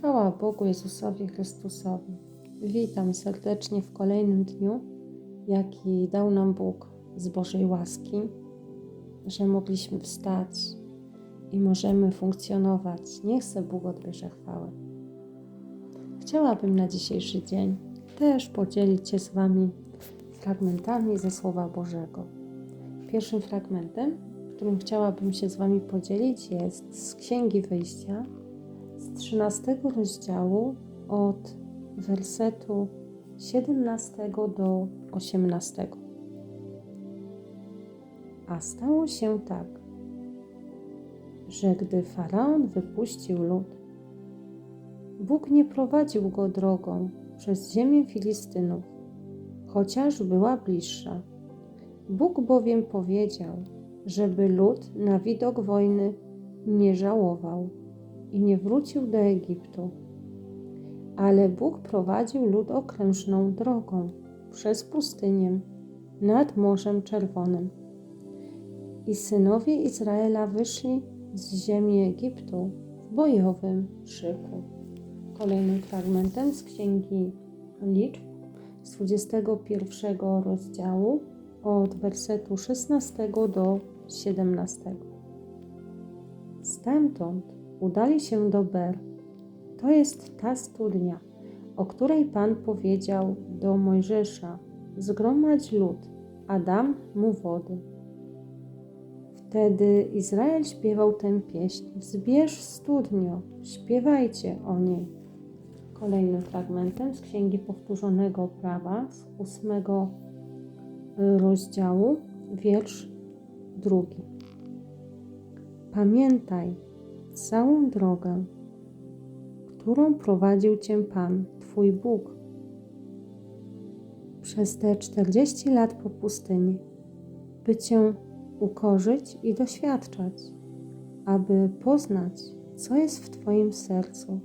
Chwała Bogu Jezusowi Chrystusowi. Witam serdecznie w kolejnym dniu, jaki dał nam Bóg z Bożej łaski, że mogliśmy wstać i możemy funkcjonować. Niech se Bóg odbierze chwałę. Chciałabym na dzisiejszy dzień też podzielić się z Wami fragmentami ze Słowa Bożego. Pierwszym fragmentem, którym chciałabym się z Wami podzielić, jest z Księgi Wyjścia, z 13 rozdziału od wersetu 17 do 18. A stało się tak, że gdy faraon wypuścił lud, Bóg nie prowadził go drogą przez ziemię Filistynów, chociaż była bliższa. Bóg bowiem powiedział, żeby lud na widok wojny nie żałował i nie wrócił do Egiptu. Ale Bóg prowadził lud okrężną drogą przez pustynię nad Morzem Czerwonym. I synowie Izraela wyszli z ziemi Egiptu w bojowym szyku. Kolejnym fragmentem z Księgi Liczb z 21 rozdziału od wersetu 16 do 17. Stamtąd udali się do Ber. To jest ta studnia, o której Pan powiedział do Mojżesza: Zgromadź lud, a dam mu wody. Wtedy Izrael śpiewał tę pieśń: Zbierz studnio, śpiewajcie o niej. Kolejnym fragmentem z Księgi Powtórzonego Prawa z ósmego rozdziału, wiersz drugi. Pamiętaj całą drogę, którą prowadził Cię Pan, Twój Bóg, przez te czterdzieści lat po pustyni, by Cię ukorzyć i doświadczać, aby poznać, co jest w Twoim sercu,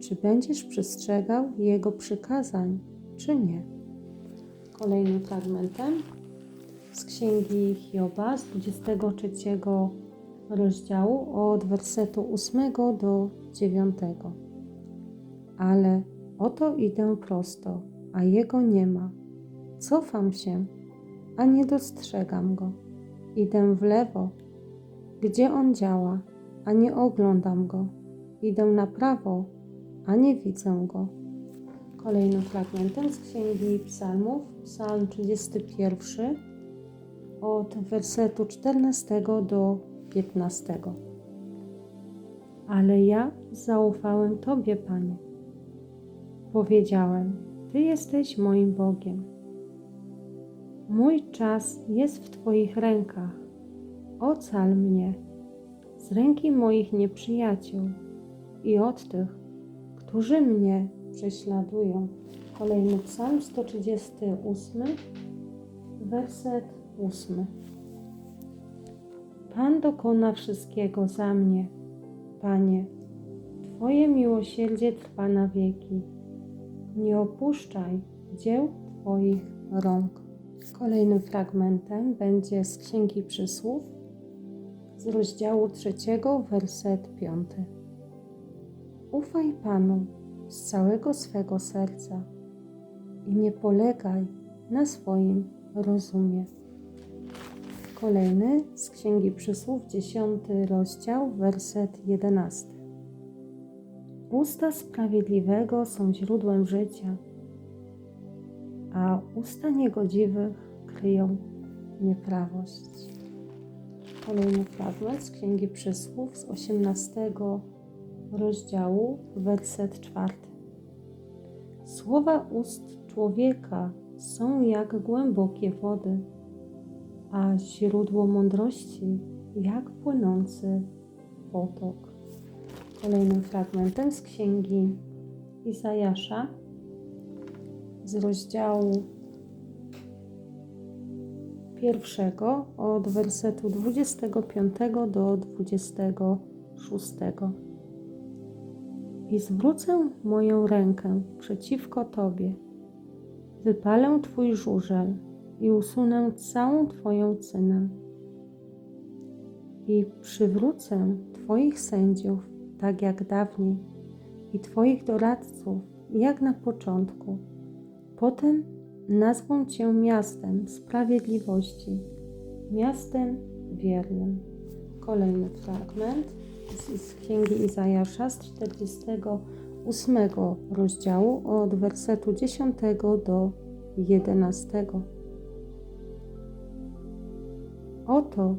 czy będziesz przestrzegał Jego przykazań, czy nie. Kolejnym fragmentem z Księgi Hioba z 23 rozdziału od wersetu 8 do 9. Ale oto idę prosto, a jego nie ma. Cofam się, a nie dostrzegam go. Idę w lewo, gdzie on działa, a nie oglądam go. Idę na prawo, a nie widzę go. Kolejnym fragmentem z Księgi Psalmów, Psalm 31, od wersetu 14 do 15. Ale ja zaufałem Tobie, Panie. Powiedziałem, Ty jesteś moim Bogiem. Mój czas jest w Twoich rękach. Ocal mnie z ręki moich nieprzyjaciół i od tych, którzy mnie prześladują. Kolejny psalm 138, werset 8. Pan dokona wszystkiego za mnie. Panie, Twoje miłosierdzie trwa na wieki. Nie opuszczaj dzieł Twoich rąk. Kolejnym fragmentem będzie z Księgi Przysłów z rozdziału trzeciego, werset piąty. Ufaj Panu z całego swego serca i nie polegaj na swoim rozumie. Kolejny z Księgi Przysłów, dziesiąty rozdział, werset jedenasty. Usta sprawiedliwego są źródłem życia, a usta niegodziwych kryją nieprawość. Kolejny fragment z Księgi Przysłów z osiemnastego rozdziału, werset czwarty. Słowa ust człowieka są jak głębokie wody a źródło mądrości jak płynący potok. Kolejnym fragmentem z księgi Izajasza z rozdziału pierwszego od wersetu 25 do 26. I zwrócę moją rękę przeciwko Tobie, wypalę Twój żurzel i usunę całą Twoją cynę. I przywrócę Twoich sędziów, tak jak dawniej, i Twoich doradców, jak na początku. Potem nazwą Cię miastem sprawiedliwości, miastem wiernym. Kolejny fragment z, z Księgi Izajasza z 48 rozdziału od wersetu 10 do 11. Oto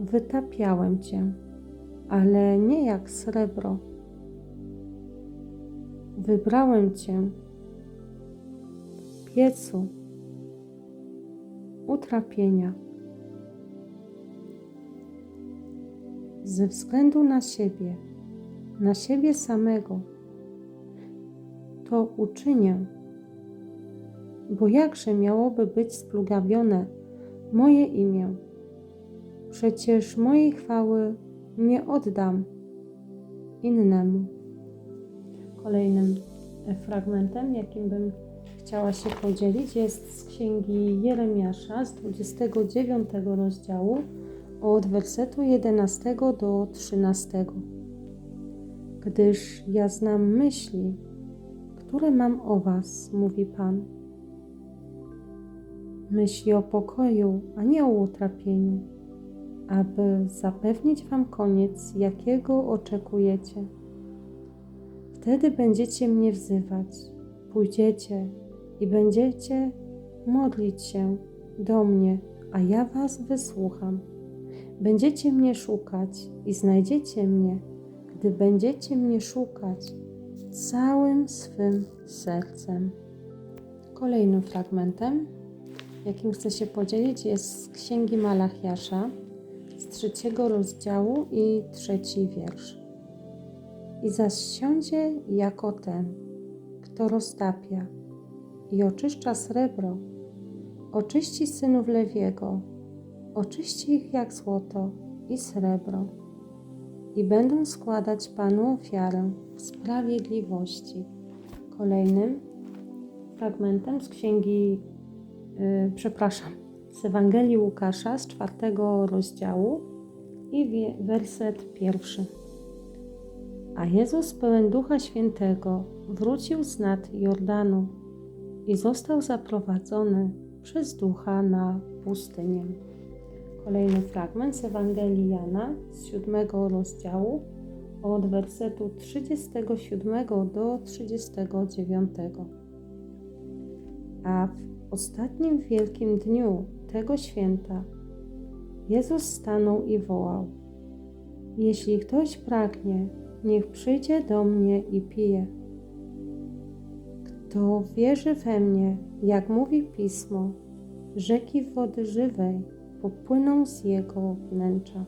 wytapiałem Cię, ale nie jak srebro. Wybrałem Cię w piecu utrapienia. Ze względu na siebie, na siebie samego, to uczynię, bo jakże miałoby być splugawione moje imię? Przecież mojej chwały nie oddam innemu. Kolejnym fragmentem, jakim bym chciała się podzielić, jest z księgi Jeremiasza z 29 rozdziału od wersetu 11 do 13. Gdyż ja znam myśli, które mam o Was, mówi Pan. Myśli o pokoju, a nie o utrapieniu, aby zapewnić Wam koniec, jakiego oczekujecie. Wtedy będziecie mnie wzywać, pójdziecie i będziecie modlić się do mnie, a ja Was wysłucham. Będziecie mnie szukać i znajdziecie mnie, gdy będziecie mnie szukać całym swym sercem. Kolejnym fragmentem, jakim chcę się podzielić, jest z Księgi Malachiasza z trzeciego rozdziału i trzeci wiersz. I zaś siądzie jako ten, kto roztapia i oczyszcza srebro, oczyści synów Lewiego, oczyści ich jak złoto i srebro i będą składać Panu ofiarę w sprawiedliwości. Kolejnym fragmentem z księgi, yy, przepraszam, z Ewangelii Łukasza z czwartego rozdziału i werset pierwszy. A Jezus pełen Ducha Świętego wrócił z nad Jordanu i został zaprowadzony przez Ducha na pustynię. Kolejny fragment z Ewangelii Jana z siódmego rozdziału od wersetu 37 do 39. A w ostatnim wielkim dniu tego święta Jezus stanął i wołał: Jeśli ktoś pragnie, niech przyjdzie do mnie i pije. Kto wierzy we mnie, jak mówi pismo, rzeki wody żywej popłyną z jego wnętrza.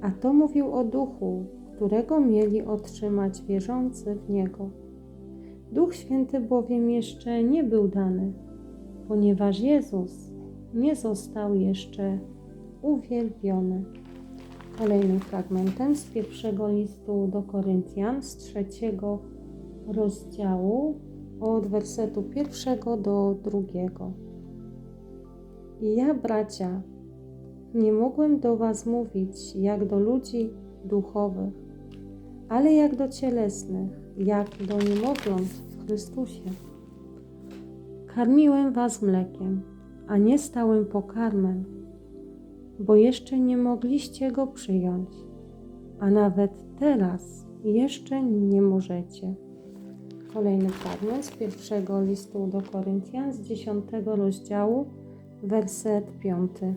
A to mówił o duchu, którego mieli otrzymać wierzący w niego. Duch Święty bowiem jeszcze nie był dany, ponieważ Jezus nie został jeszcze uwielbiony. Kolejnym fragmentem z pierwszego listu do Koryntian, z trzeciego rozdziału, od wersetu pierwszego do drugiego. Ja, bracia, nie mogłem do Was mówić jak do ludzi duchowych, ale jak do cielesnych, jak do niemowląt w Chrystusie. Karmiłem Was mlekiem, a nie stałym pokarmem, bo jeszcze nie mogliście go przyjąć, a nawet teraz jeszcze nie możecie. Kolejny fragment z pierwszego listu do Koryntian z dziesiątego rozdziału werset piąty.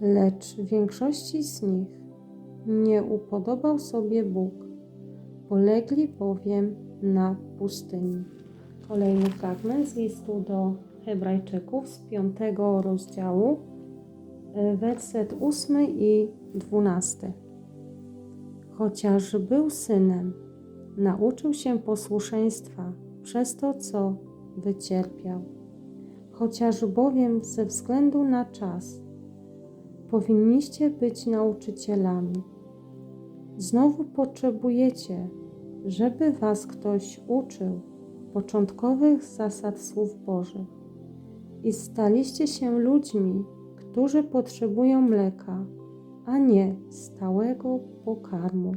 Lecz większości z nich nie upodobał sobie Bóg, polegli bowiem na pustyni. Kolejny fragment z listu do Hebrajczyków z piątego rozdziału, e, werset ósmy i dwunasty. Chociaż był synem, nauczył się posłuszeństwa przez to, co wycierpiał chociaż bowiem ze względu na czas powinniście być nauczycielami. Znowu potrzebujecie, żeby was ktoś uczył początkowych zasad słów Bożych i staliście się ludźmi, którzy potrzebują mleka, a nie stałego pokarmu.